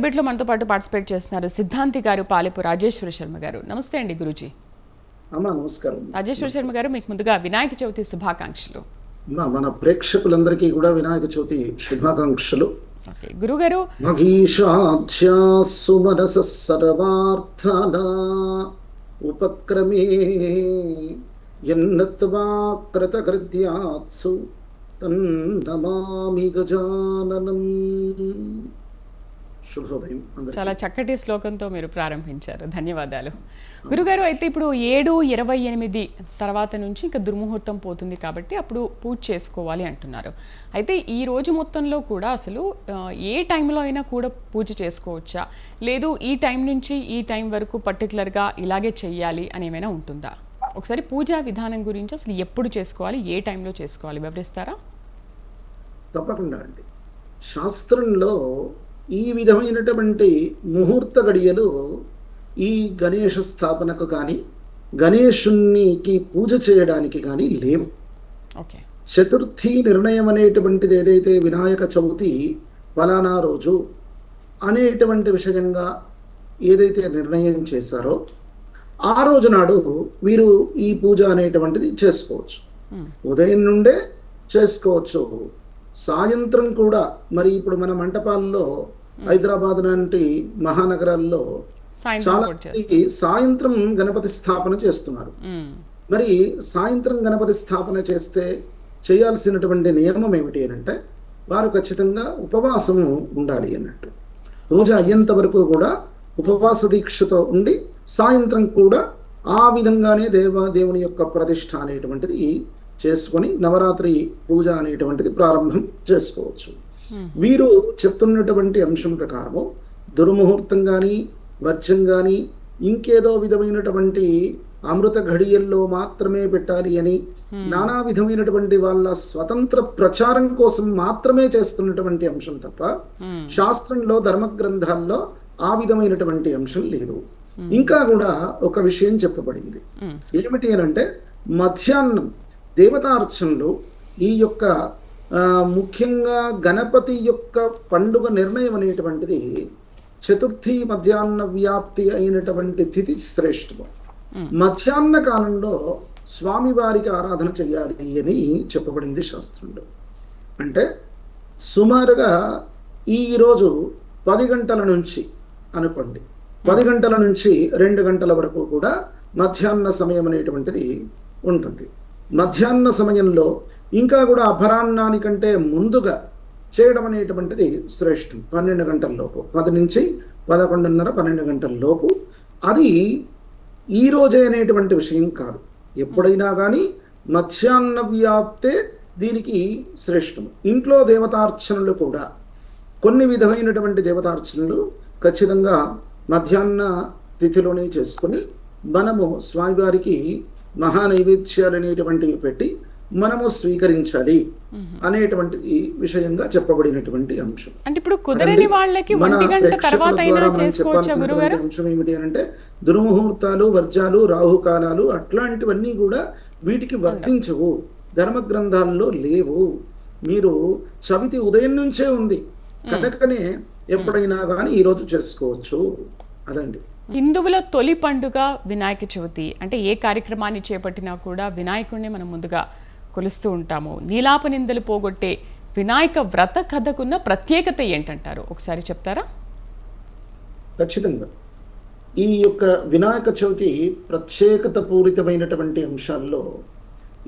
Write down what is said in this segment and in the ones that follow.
డిబేట్లో మనతో పాటు పార్టిసిపేట్ చేస్తున్నారు సిద్ధాంతి గారు పాలెపు రాజేశ్వర శర్మ గారు. నమస్తే అండి గురూజీ. నమస్కారం. రాజేశ్వర శర్మ గారు మీకు ముందుగా వినాయక చవితి శుభాకాంక్షలు. మన ప్రేక్షకులందరికీ కూడా వినాయక చవితి శుభాకాంక్షలు. గురుగారు. మహిషాధ్యాసు మనస సర్వార్థన ఉపక్రమే ఎన్నత్వా కృతకృత్యాత్సు తన్నమామి గజాననం. శుభోదయం చాలా చక్కటి శ్లోకంతో మీరు ప్రారంభించారు. ధన్యవాదాలు. గురుగారు అయితే ఇప్పుడు ఏడు ఇరవై ఎనిమిది తర్వాత నుంచి ఇంకా దుర్ముహూర్తం పోతుంది కాబట్టి అప్పుడు పూజ చేసుకోవాలి అంటున్నారు. అయితే ఈ రోజు మొత్తంలో కూడా అసలు ఏ టైంలో అయినా కూడా పూజ చేసుకోవచ్చా? లేదు ఈ టైం నుంచి ఈ టైం వరకు పర్టికులర్గా ఇలాగే చెయ్యాలి అని ఏమైనా ఉంటుందా? ఒకసారి పూజా విధానం గురించి అసలు ఎప్పుడు చేసుకోవాలి ఏ టైంలో చేసుకోవాలి? వివరిస్తారా? తప్పకుండా అండి. శాస్త్రంలో ఈ విధమైనటువంటి ముహూర్త గడియలు ఈ గణేష స్థాపనకు కానీ గణేశునికి పూజ చేయడానికి కానీ లేవు. ఓకే. చతుర్థి నిర్ణయం అనేటువంటిది ఏదైతే వినాయక చవితి ఫలానా రోజు అనేటువంటి విషయంగా ఏదైతే నిర్ణయం చేశారో ఆ రోజు నాడు వీరు ఈ పూజ అనేటువంటిది చేసుకోవచ్చు. ఉదయం నుండే చేసుకోవచ్చు. సాయంత్రం కూడా మరి ఇప్పుడు మన మంటపాల్లో హైదరాబాద్ లాంటి మహానగరాల్లో చాలా సాయంత్రం గణపతి స్థాపన చేస్తున్నారు. మరి సాయంత్రం గణపతి స్థాపన చేస్తే చేయాల్సినటువంటి నియమం ఏమిటి అని అంటే వారు ఖచ్చితంగా ఉపవాసము ఉండాలి అన్నట్టు. పూజ అయ్యేంత వరకు కూడా ఉపవాస దీక్షతో ఉండి సాయంత్రం కూడా ఆ విధంగానే దేవ దేవుని యొక్క ప్రతిష్ఠ అనేటువంటిది చేసుకొని నవరాత్రి పూజ అనేటువంటిది ప్రారంభం చేసుకోవచ్చు. వీరు చెప్తున్నటువంటి అంశం ప్రకారము దుర్ముహూర్తం కానీ వర్జం కానీ ఇంకేదో విధమైనటువంటి అమృత ఘడియల్లో మాత్రమే పెట్టాలి అని నానా విధమైనటువంటి వాళ్ళ స్వతంత్ర ప్రచారం కోసం మాత్రమే చేస్తున్నటువంటి అంశం తప్ప శాస్త్రంలో ధర్మ గ్రంథాల్లో ఆ విధమైనటువంటి అంశం లేదు. ఇంకా కూడా ఒక విషయం చెప్పబడింది. ఏమిటి అని అంటే మధ్యాహ్నం దేవతార్చనలో ఈ యొక్క ముఖ్యంగా గణపతి యొక్క పండుగ నిర్ణయం అనేటువంటిది చతుర్థి మధ్యాహ్న వ్యాప్తి అయినటువంటి తిథి శ్రేష్టము మధ్యాహ్న కాలంలో స్వామివారికి ఆరాధన చేయాలి అని చెప్పబడింది శాస్త్రంలో. అంటే సుమారుగా ఈరోజు పది గంటల నుంచి అనుకోండి. పది గంటల నుంచి రెండు గంటల వరకు కూడా మధ్యాహ్న సమయం అనేటువంటిది ఉంటుంది. మధ్యాహ్న సమయంలో ఇంకా కూడా అపరాహ్నానికంటే ముందుగా చేయడం అనేటువంటిది శ్రేష్టం. పన్నెండు గంటల లోపు. పది నుంచి పదకొండున్నర పన్నెండు గంటల లోపు. అది ఈరోజే అనేటువంటి విషయం కాదు. ఎప్పుడైనా కానీ మధ్యాహ్న వ్యాప్తే దీనికి శ్రేష్టం. ఇంట్లో దేవతార్చనలు కూడా కొన్ని విధమైనటువంటి దేవతార్చనలు ఖచ్చితంగా మధ్యాహ్న తిథిలోనే చేసుకుని మనము స్వామివారికి మహా నైవేద్యాలు అనేటువంటివి పెట్టి మనము స్వీకరించాలి అనేటువంటి విషయంగా చెప్పబడినటువంటి అంశం. అంటే ఇప్పుడు కుదరని వాళ్ళకి అంశం ఏమిటి అని అంటే దుర్ముహూర్తాలు వర్జాలు రాహుకాలాలు అట్లాంటివన్నీ కూడా వీటికి వర్తించవు. ధర్మ గ్రంథాల్లో లేవు. మీరు చవితి ఉదయం నుంచే ఉంది. కనుకనే ఎప్పుడైనా కానీ ఈరోజు చేసుకోవచ్చు. అదండి. హిందువుల తొలి పండుగ వినాయక చవితి. అంటే ఏ కార్యక్రమాన్ని చేపట్టినా కూడా వినాయకుడిని మనం ముందుగా కొలుస్తూ ఉంటాము. నీలాప నిందలు పోగొట్టే వినాయక వ్రత కథకున్న ప్రత్యేకత ఏంటంటారు? ఒకసారి చెప్తారా? ఖచ్చితంగా. ఈ యొక్క వినాయక చవితి ప్రత్యేకత పూరితమైనటువంటి అంశాల్లో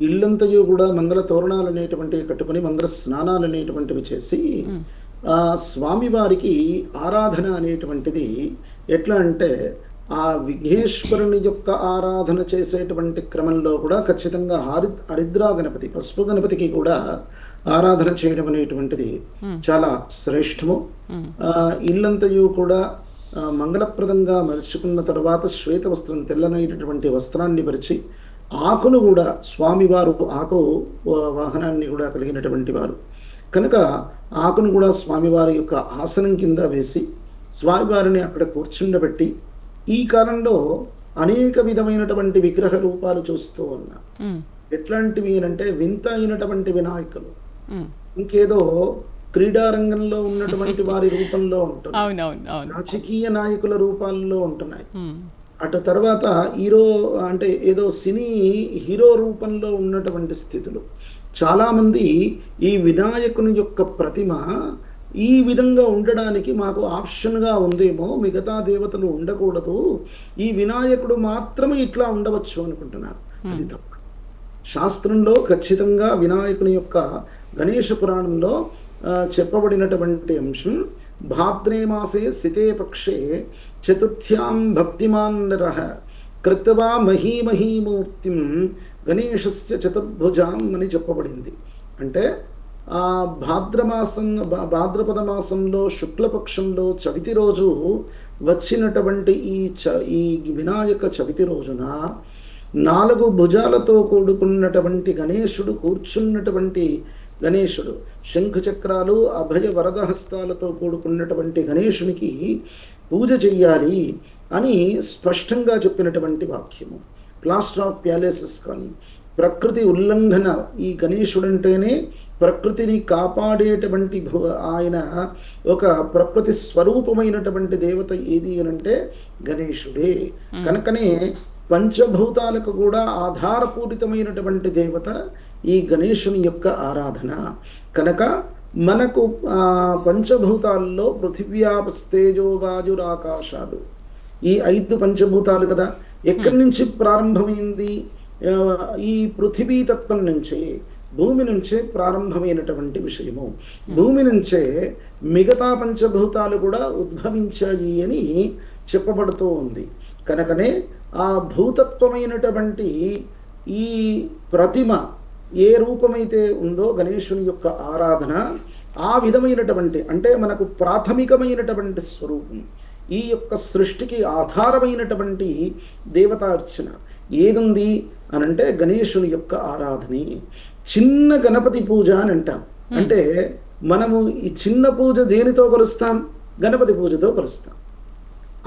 ఇల్లంతయు కూడా మంగళ తోరణాలు అనేటువంటివి కట్టుకొని మంగళ స్నానాలు అనేటువంటివి చేసి స్వామివారికి ఆరాధన అనేటువంటిది ఎట్లా అంటే ఆ విఘ్నేశ్వరుని యొక్క ఆరాధన చేసేటువంటి క్రమంలో కూడా ఖచ్చితంగా హరి హరిద్రా గణపతి పసుపు గణపతికి కూడా ఆరాధన చేయడం అనేటువంటిది చాలా శ్రేష్టము. ఇల్లంతయు కూడా మంగళప్రదంగా మరుచుకున్న తర్వాత శ్వేత వస్త్రం తెల్లనైనటువంటి వస్త్రాన్ని పరిచి ఆకును కూడా స్వామివారు ఆకు వాహనాన్ని కూడా కలిగినటువంటి వారు. కనుక ఆకును కూడా స్వామివారి యొక్క ఆసనం కింద వేసి స్వామివారిని అక్కడ కూర్చుండబెట్టి ఈ కాలంలో అనేక విధమైనటువంటి విగ్రహ రూపాలు చూస్తూ ఉన్నా. ఎట్లాంటివి అంటే వింత అయినటువంటి వినాయకులు. ఇంకేదో క్రీడారంగంలో ఉన్నటువంటి వారి రూపంలో ఉంటున్నాయి. రాజకీయ నాయకుల రూపాల్లో ఉంటున్నాయి. అటు తర్వాత హీరో అంటే ఏదో సినీ హీరో రూపంలో ఉన్నటువంటి స్థితులు. చాలామంది ఈ వినాయకుని యొక్క ప్రతిమ ఈ విధంగా ఉండడానికి మాకు ఆప్షన్గా ఉందేమో మిగతా దేవతలు ఉండకూడదు. ఈ వినాయకుడు మాత్రమే ఇట్లా ఉండవచ్చు అనుకుంటున్నారు. అది తప్పు. శాస్త్రంలో ఖచ్చితంగా వినాయకుని యొక్క గణేష పురాణంలో చెప్పబడినటువంటి అంశం భాద్రే మాసే సితే పక్షే చతుర్థ్యాం భక్తిమాన్ నరః కృత్వా మహీమహీమూర్తిం గణేశస్య చతుర్భుజాం అని చెప్పబడింది. అంటే ఆ భాద్రమాసం భాద్రపద మాసంలో శుక్లపక్షంలో చవితి రోజు వచ్చినటువంటి ఈ చ ఈ వినాయక చవితి రోజున నాలుగు భుజాలతో కూడుకున్నటువంటి గణేశుడు కూర్చున్నటువంటి గణేశుడు శంఖచక్రాలు అభయ వరద హస్తాలతో కూడుకున్నటువంటి గణేశునికి పూజ చెయ్యాలి అని స్పష్టంగా చెప్పినటువంటి వాక్యము. ప్లాస్టర్ ఆఫ్ ప్యాలెసెస్ కానీ ప్రకృతి ఉల్లంఘన ఈ గణేశుడంటేనే ప్రకృతిని కాపాడేటువంటి ఆయన ఒక ప్రకృతి స్వరూపమైనటువంటి దేవత ఏది అనంటే గణేశుడే. కనుకనే పంచభూతాలకు కూడా ఆధారపూరితమైనటువంటి దేవత ఈ గణేశుని యొక్క ఆరాధన. కనుక మనకు పంచభూతాల్లో పృథివ్యాపస్తేజో వాయురాకాశాలు ఈ ఐదు పంచభూతాలు కదా? ఎక్కడి నుంచి ప్రారంభమైంది? ఈ పృథివీ తత్వం నుంచే భూమి నుంచే ప్రారంభమైనటువంటి విషయము. భూమి నుంచే మిగతా పంచభూతాలు కూడా ఉద్భవించాయి అని చెప్పబడుతూ ఉంది. కనుకనే ఆ భూతత్వమైనటువంటి ఈ ప్రతిమ ఏ రూపమైతే ఉందో గణేశుని యొక్క ఆరాధన ఆ విధమైనటువంటి అంటే మనకు ప్రాథమికమైనటువంటి స్వరూపం. ఈ యొక్క సృష్టికి ఆధారమైనటువంటి దేవతార్చన. ఏదుంది అనంటే గణేశుని యొక్క ఆరాధనే. చిన్న గణపతి పూజ అని అంటాం. అంటే మనము ఈ చిన్న పూజ దేనితో కొలుస్తాం? గణపతి పూజతో కొలుస్తాం.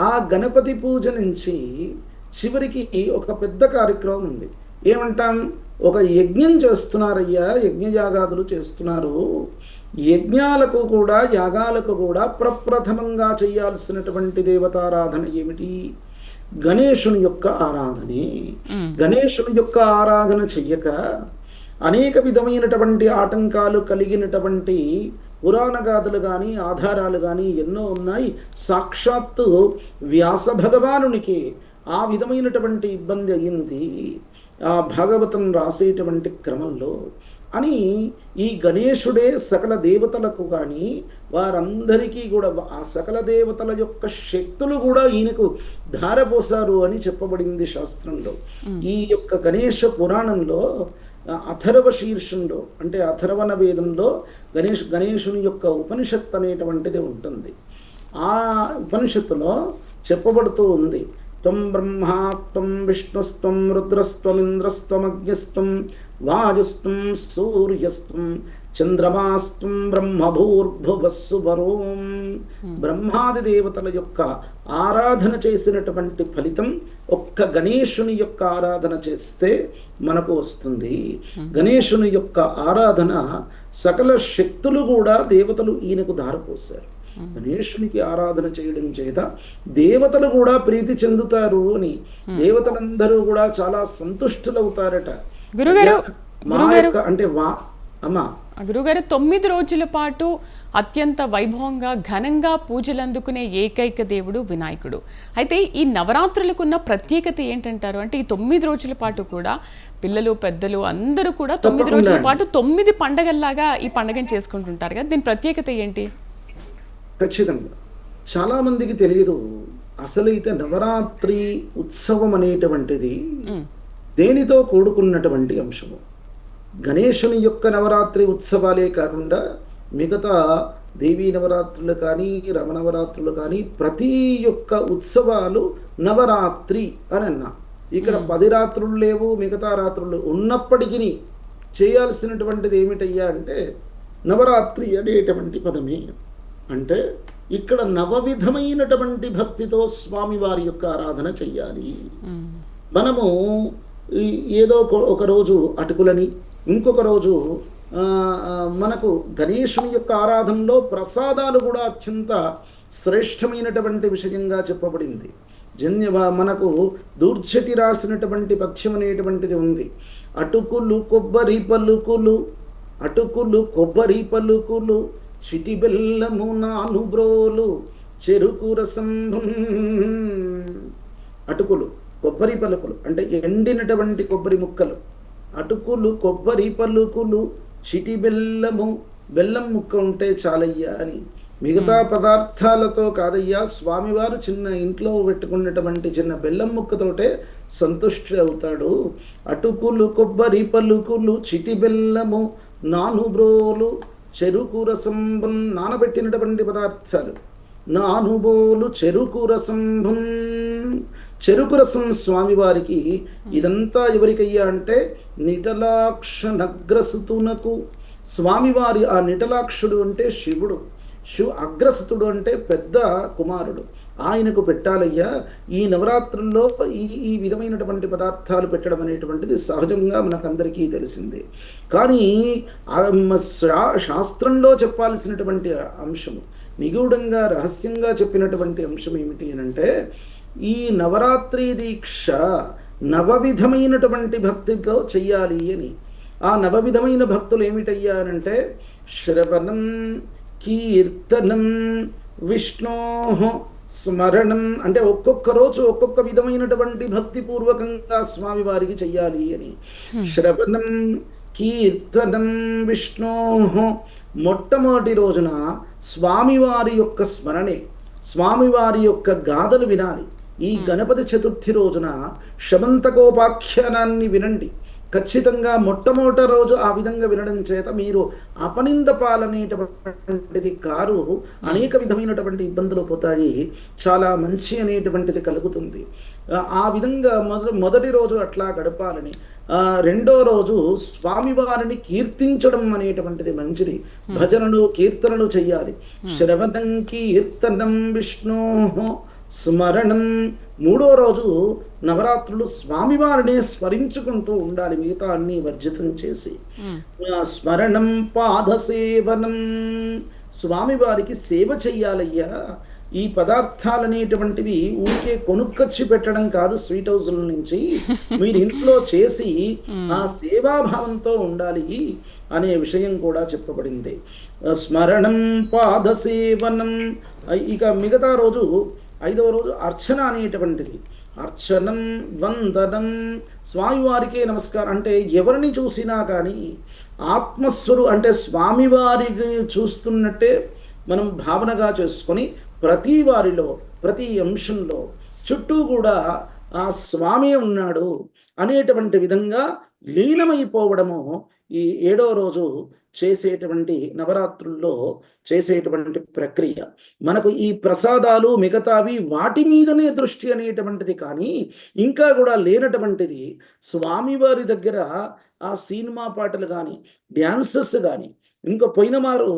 ఆ గణపతి పూజ నుంచి చివరికి ఒక పెద్ద కార్యక్రమం ఉంది. ఏమంటాం? ఒక యజ్ఞం చేస్తున్నారయ్యా యజ్ఞయాగాదులు చేస్తున్నారు. యజ్ఞాలకు కూడా యాగాలకు కూడా ప్రప్రథమంగా చేయాల్సినటువంటి దేవతారాధన ఏమిటి? గణేశుని యొక్క ఆరాధనే. గణేశుని యొక్క ఆరాధన చెయ్యక అనేక విధమైనటువంటి ఆటంకాలు కలిగినటువంటి పురాణ గాథలు కానీ ఆధారాలు కానీ ఎన్నో ఉన్నాయి. సాక్షాత్తు వ్యాస భగవానునికి ఆ విధమైనటువంటి ఇబ్బంది అయింది. ఆ భాగవతం రాసేటువంటి క్రమంలో అని ఈ గణేశుడే సకల దేవతలకు కానీ వారందరికీ కూడా ఆ సకల దేవతల యొక్క శక్తులు కూడా ఈయనకు ధారపోసారు అని చెప్పబడింది శాస్త్రంలో. ఈ యొక్క గణేష పురాణంలో అథర్వ శీర్షంలో అంటే అథర్వణ వేదంలో గణేష్ గణేశుని యొక్క ఉపనిషత్ అనేటువంటిది ఉంటుంది. ఆ ఉపనిషత్తులో చెప్పబడుతూ ఉంది. త్వం బ్రహ్మా త్వం విష్ణుస్త్వం రుద్రస్త్వమింద్రస్త్వమగ్నిస్త్వం వాయుస్త్వం సూర్యస్త్వం చంద్రమాస్త్వం బ్రహ్మభూర్భువస్సు వరోం బ్రహ్మాది దేవతల యొక్క ఆరాధన చేసినటువంటి ఫలితం ఒక్క గణేశుని యొక్క ఆరాధన చేస్తే మనకు వస్తుంది. గణేశుని యొక్క ఆరాధన సకల శక్తులు కూడా దేవతలు ఈయనకు ధారపోశారు గణేశునికి ఆరాధన చేయడం చేత దేవతలు కూడా ప్రీతి చెందుతారు అని దేవతలందరూ కూడా చాలా సంతుష్టులవుతారట. గురుగారు యొక్క అంటే వా అమ్మా. గురుగారు తొమ్మిది రోజుల పాటు అత్యంత వైభవంగా ఘనంగా పూజలు అందుకునే ఏకైక దేవుడు వినాయకుడు. అయితే ఈ నవరాత్రులకు ఉన్న ప్రత్యేకత ఏంటంటారు? అంటే ఈ తొమ్మిది రోజుల పాటు కూడా పిల్లలు పెద్దలు అందరూ కూడా తొమ్మిది రోజుల పాటు తొమ్మిది పండగల్లాగా ఈ పండగను చేసుకుంటుంటారు కదా. దీని ప్రత్యేకత ఏంటి? ఖచ్చితంగా. చాలా మందికి తెలియదు అసలైతే నవరాత్రి ఉత్సవం అనేటువంటిది దేనితో కూడుకున్నటువంటి అంశము? గణేశుని యొక్క నవరాత్రి ఉత్సవాలే కాకుండా మిగతా దేవీ నవరాత్రులు కానీ రమణవరాత్రులు కానీ ప్రతి యొక్క ఉత్సవాలు నవరాత్రి అని అన్నా. ఇక్కడ పది రాత్రులు లేవు మిగతా రాత్రులు ఉన్నప్పటికీ చేయాల్సినటువంటిది ఏమిటయ్యా అంటే నవరాత్రి అనేటువంటి పదమే. అంటే ఇక్కడ నవవిధమైనటువంటి భక్తితో స్వామివారి యొక్క ఆరాధన చెయ్యాలి. మనము ఏదో ఒక- రోజు అటుకులని ఇంకొక రోజు మనకు గణేశుని యొక్క ఆరాధనలో ప్రసాదాలు కూడా అత్యంత శ్రేష్టమైనటువంటి విషయంగా చెప్పబడింది. జన్య మనకు దూర్చటి రాసినటువంటి పథ్యం అనేటువంటిది ఉంది. అటుకులు కొబ్బరి పలుకులు అటుకులు కొబ్బరి పలుకులు చిటి బెల్లము నానుబ్రోలు చెరుకు రసంభం అటుకులు. కొబ్బరి పలుకులు అంటే ఎండినటువంటి కొబ్బరి ముక్కలు. అటుకులు కొబ్బరి పలుకులు చిటి బెల్లము బెల్లం ముక్క ఉంటే చాలయ్యా అని. మిగతా పదార్థాలతో కాదయ్యా స్వామివారు చిన్న ఇంట్లో పెట్టుకున్నటువంటి చిన్న బెల్లం ముక్కతోటే సంతుష్టి అవుతాడు. అటుకులు కొబ్బరి పలుకులు చిటి బెల్లము నానుబ్రోలు చెరుకు రసంబం నానబెట్టినటువంటి పదార్థాలు. నానుబోలు చెరుకు రసంభం చెరుకు రసం స్వామివారికి ఇదంతా ఎవరికయ్యా అంటే నిటలాక్ష నగ్రసుతునకు. స్వామివారి ఆ నిటలాక్షుడు అంటే శివుడు. శివ అగ్రసుతుడు అంటే పెద్ద కుమారుడు. ఆయనకు పెట్టాలయ్యా ఈ నవరాత్రుల్లో ఈ ఈ విధమైనటువంటి పదార్థాలు పెట్టడం అనేటువంటిది సహజంగా మనకందరికీ తెలిసిందే. కానీ శా- శాస్త్రంలో చెప్పాల్సినటువంటి అంశము నిగూఢంగా రహస్యంగా చెప్పినటువంటి అంశం ఏమిటి అని అంటే ఈ నవరాత్రి దీక్ష నవవిధమైనటువంటి భక్తితో చెయ్యాలి అని. ఆ నవవిధమైన భక్తులు ఏమిటయ్యా అనంటే శ్రవణం కీర్తనం విష్ణో స్మరణం అంటే ఒక్కొక్క రోజు ఒక్కొక్క విధమైనటువంటి భక్తిపూర్వకంగా స్వామి వారికి చెయ్యాలి అని. శ్రవణం కీర్తనం విష్ణో మొట్టమొదటి రోజున స్వామివారి యొక్క స్మరణే. స్వామివారి యొక్క గాథలు వినాలి. ఈ గణపతి చతుర్థి రోజున శమంతకోపాఖ్యానాన్ని వినండి. ఖచ్చితంగా మొట్టమొదటి రోజు ఆ విధంగా వినడం చేత మీరు అపనింద పాలనేటటువంటిది కారు అనేక విధమైనటువంటి ఇబ్బందులు పోతాయి. చాలా మంచి అనేటువంటిది కలుగుతుంది. ఆ- విధంగా మొదటి మొదటి రోజు అట్లా గడపాలని ఆ, రెండో రోజు స్వామివారిని కీర్తించడం అనేటువంటిది మంచిది. భజనలు కీర్తనలు చెయ్యాలి శ్రవణం కీర్తనం విష్ణు స్మరణం. మూడో రోజు నవరాత్రులు స్వామివారిని స్మరించుకుంటూ ఉండాలి మిగతా అన్ని వర్జితం చేసి. స్మరణం పాదసేవనం స్వామివారికి సేవ చెయ్యాలయ్యా. ఈ పదార్థాలు అనేటువంటివి ఊరికే కొనుక్కొచ్చి పెట్టడం కాదు స్వీట్ హౌస్ల నుంచి. మీరు ఇంట్లో చేసి ఆ సేవాభావంతో ఉండాలి అనే విషయం కూడా చెప్పబడింది. స్మరణం పాదసేవనం ఆ, ఇక మిగతా రోజు ఐదవ రోజు అర్చన అనేటువంటిది అర్చనం వందనం స్వామివారికే నమస్కారం. అంటే ఎవరిని చూసినా కానీ ఆత్మస్వరు అంటే స్వామివారికి చూస్తున్నట్టే మనం భావనగా చేసుకొని ప్రతి వారిలో ప్రతి అంశంలో చుట్టూ కూడా ఆ స్వామి ఉన్నాడు అనేటువంటి విధంగా లీనమైపోవడము ఈ ఏడో రోజు చేసేటువంటి నవరాత్రుల్లో చేసేటువంటి ప్రక్రియ. మనకు ఈ ప్రసాదాలు మిగతావి వాటి మీదనే దృష్టి అనేటువంటిది కానీ ఇంకా కూడా లేనటువంటిది స్వామివారి దగ్గర ఆ సినిమా పాటలు కానీ డ్యాన్సెస్ కానీ ఇంకా పోయిన మారు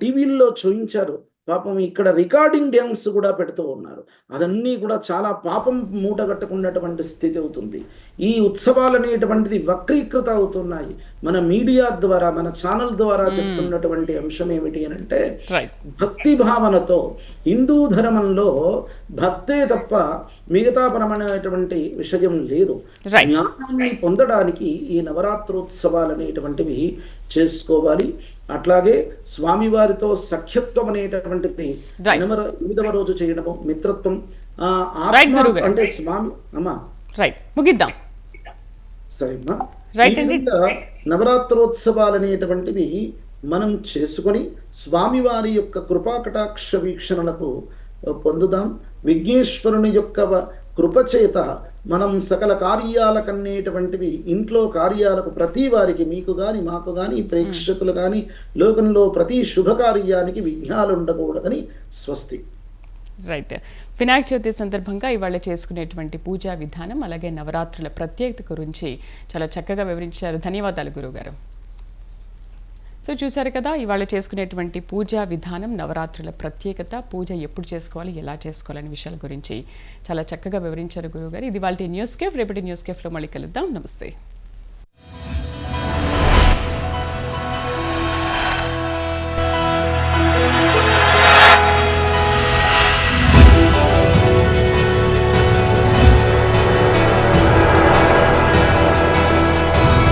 టీవీల్లో చూయించారు. పాపం ఇక్కడ రికార్డింగ్ డ్యాన్స్ కూడా పెడుతూ ఉన్నారు. అదన్నీ కూడా చాలా పాపం మూట కట్టుకున్నటువంటి స్థితి అవుతుంది. ఈ ఉత్సవాలు అనేటువంటిది వక్రీకృత అవుతున్నాయి. మన మీడియా ద్వారా మన ఛానల్ ద్వారా చెప్తున్నటువంటి అంశం ఏమిటి అని అంటే భక్తి భావనతో హిందూ ధర్మంలో భక్తే తప్ప మిగతా పరమైనటువంటి విషయం లేదు. జ్ఞానాన్ని పొందడానికి ఈ నవరాత్రోత్సవాలు అనేటువంటివి చేసుకోవాలి అట్లాగే స్వామివారితో సఖ్యత్వం అనేటువంటిది. ఎనిమిదవ రోజు చేయడము మిత్రత్వం. అంటే స్వామి అమ్మా రైట్ ముగిద్దాం అండి. విధంగా నవరాత్రోత్సవాలు అనేటువంటివి మనం చేసుకొని స్వామివారి యొక్క కృపాకటాక్ష వీక్షణలకు పొందుదాం. విఘ్నేశ్వరుని యొక్క కృపచేత మనం సకల కార్యాలకనేటువంటివి ఇంట్లో కార్యాలకు ప్రతి వారికి మీకు కానీ మాకు కానీ ప్రేక్షకులు కానీ లోకంలో ప్రతి శుభకార్యానికి విఘ్నాలు ఉండకూడదని స్వస్తి. రైట్ వినాయక చవితి సందర్భంగా ఇవాళ చేసుకునేటువంటి పూజా విధానం అలాగే నవరాత్రుల ప్రత్యేకత గురించి చాలా చక్కగా వివరించారు. ధన్యవాదాలు గురుగారు సో చూశారు కదా ఇవాళ చేసుకునేటువంటి పూజా విధానం నవరాత్రుల ప్రత్యేకత పూజ ఎప్పుడు చేసుకోవాలి ఎలా చేసుకోవాలనే విషయాల గురించి చాలా చక్కగా వివరించారు గురుగారు ఇది వాళ్ళ న్యూస్ కేఫ్ రేపటి న్యూస్ కేఫ్లో మళ్ళీ కలుద్దాం. నమస్తే.